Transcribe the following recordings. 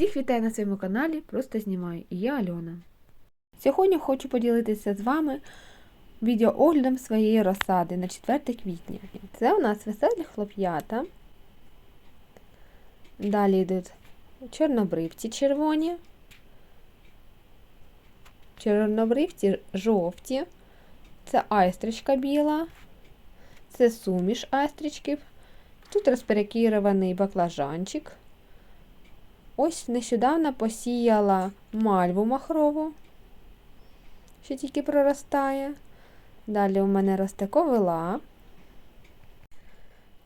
Всіх вітаю на своєму каналі, просто знімаю. І я Альона. Сьогодні хочу поділитися з вами відеооглядом своєї розсади на 4 квітня. Це у нас веселі хлоп'ята. Далі йдуть чорнобривці червоні, чорнобривці жовті, це айстричка біла, це суміш айстричків. Тут розперекірований баклажанчик. Ось нещодавно посіяла мальву махрову, що тільки проростає. Далі у мене росте ковила.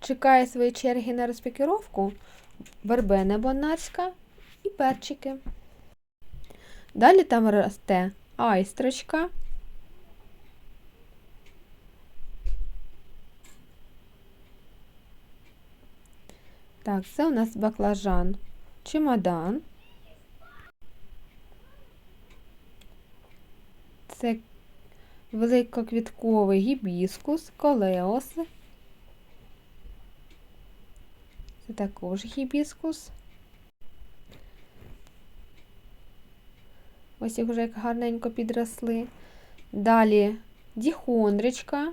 Чекає своєї черги на розпікіровку вербена бонарська і перчики. Далі там росте айстрочка. Так, це у нас баклажан чемодан. Це великоквітковий гібіскус, колеос. Це також гібіскус. Ось їх вже як гарненько підросли. Далі діхондричка,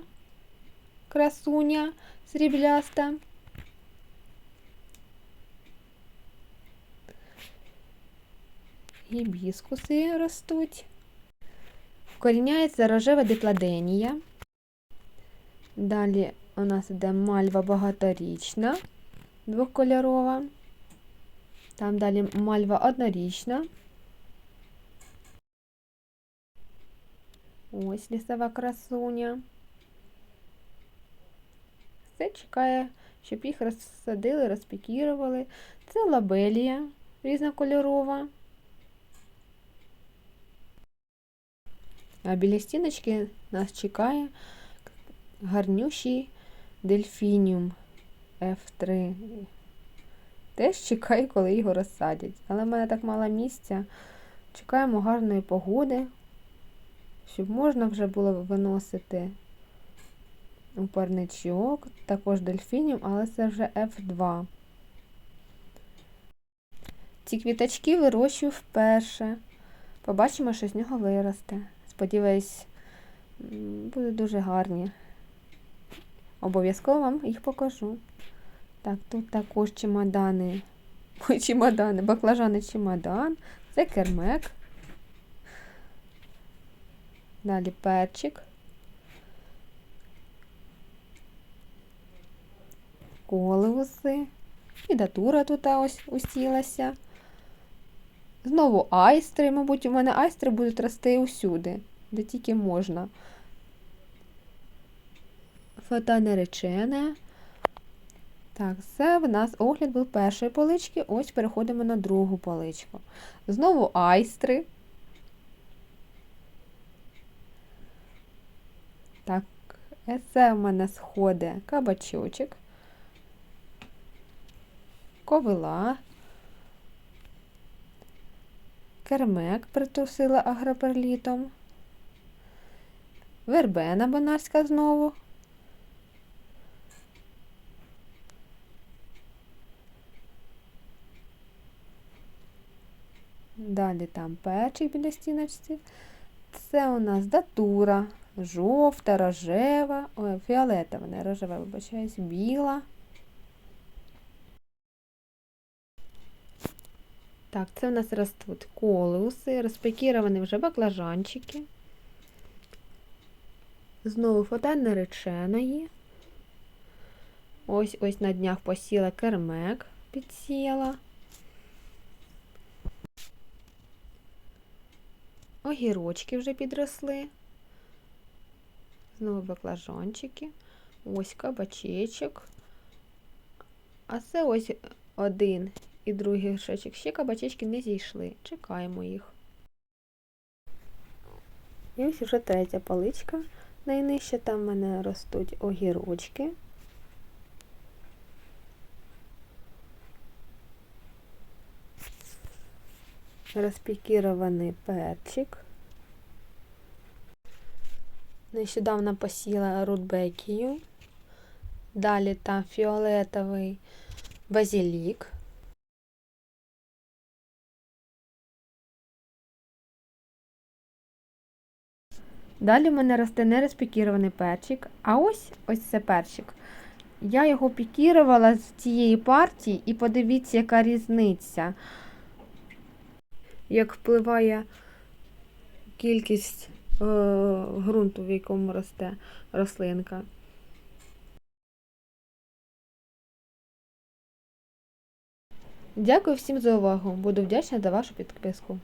красуня срібляста. Гібіскуси ростуть. Вкоріняється рожева дипладенія. Далі у нас йде мальва багаторічна, двокольорова. Там далі мальва однорічна. Ось лісова красуня. Все чекає, щоб їх розсадили, розпікірували. Це лабелія різнокольорова. А біля стіночки нас чекає гарнющий дельфініум F3. Теж чекаю, коли його розсадять. Але в мене так мало місця. Чекаємо гарної погоди, щоб можна вже було виносити парничок, також дельфініум, але це вже F2. Ці квіточки вирощую вперше. Побачимо, що з нього виросте. Сподіваюсь, будуть дуже гарні. Обов'язково вам їх покажу. Так, тут також чемодани. Ой, чемодани, баклажани чемодан. Це кермек. Далі перчик. Колеуси. І датура тут ось усілася. Знову айстри, мабуть, у мене айстри будуть рости усюди, де тільки можна. Фата наречена. Так, це в нас огляд був першої полички. Ось переходимо на другу поличку. Знову айстри. Так, це в мене сходить кабачочок, ковила. Кермек притусила агроперлітом. Вербена бонарська знову. Далі там печик біля стіночці. Це у нас датура, жовта, рожева, фіолетова, не рожева, вибачаюсь, біла. Так, це у нас ростуть колеуси, розпекіровані вже баклажанчики. Знову фото нареченої. Ось ось на днях посіла кермек, підсіяла. Огірочки вже підросли. Знову баклажанчики. Ось кабачечок. А це ось один і другий горшочок. Ще кабачечки не зійшли. Чекаємо їх. І ось вже третя паличка. Найнижче там в мене ростуть огірочки. Розпікірований перчик. Нещодавно посіла рудбекію. Далі там фіолетовий базилік. Далі в мене росте нерозпікірований перчик, а ось ось це перчик. Я його пікірувала з цієї партії, і подивіться, яка різниця. Як впливає кількість е, ґрунту, в якому росте рослинка. Дякую всім за увагу. Буду вдячна за вашу підписку.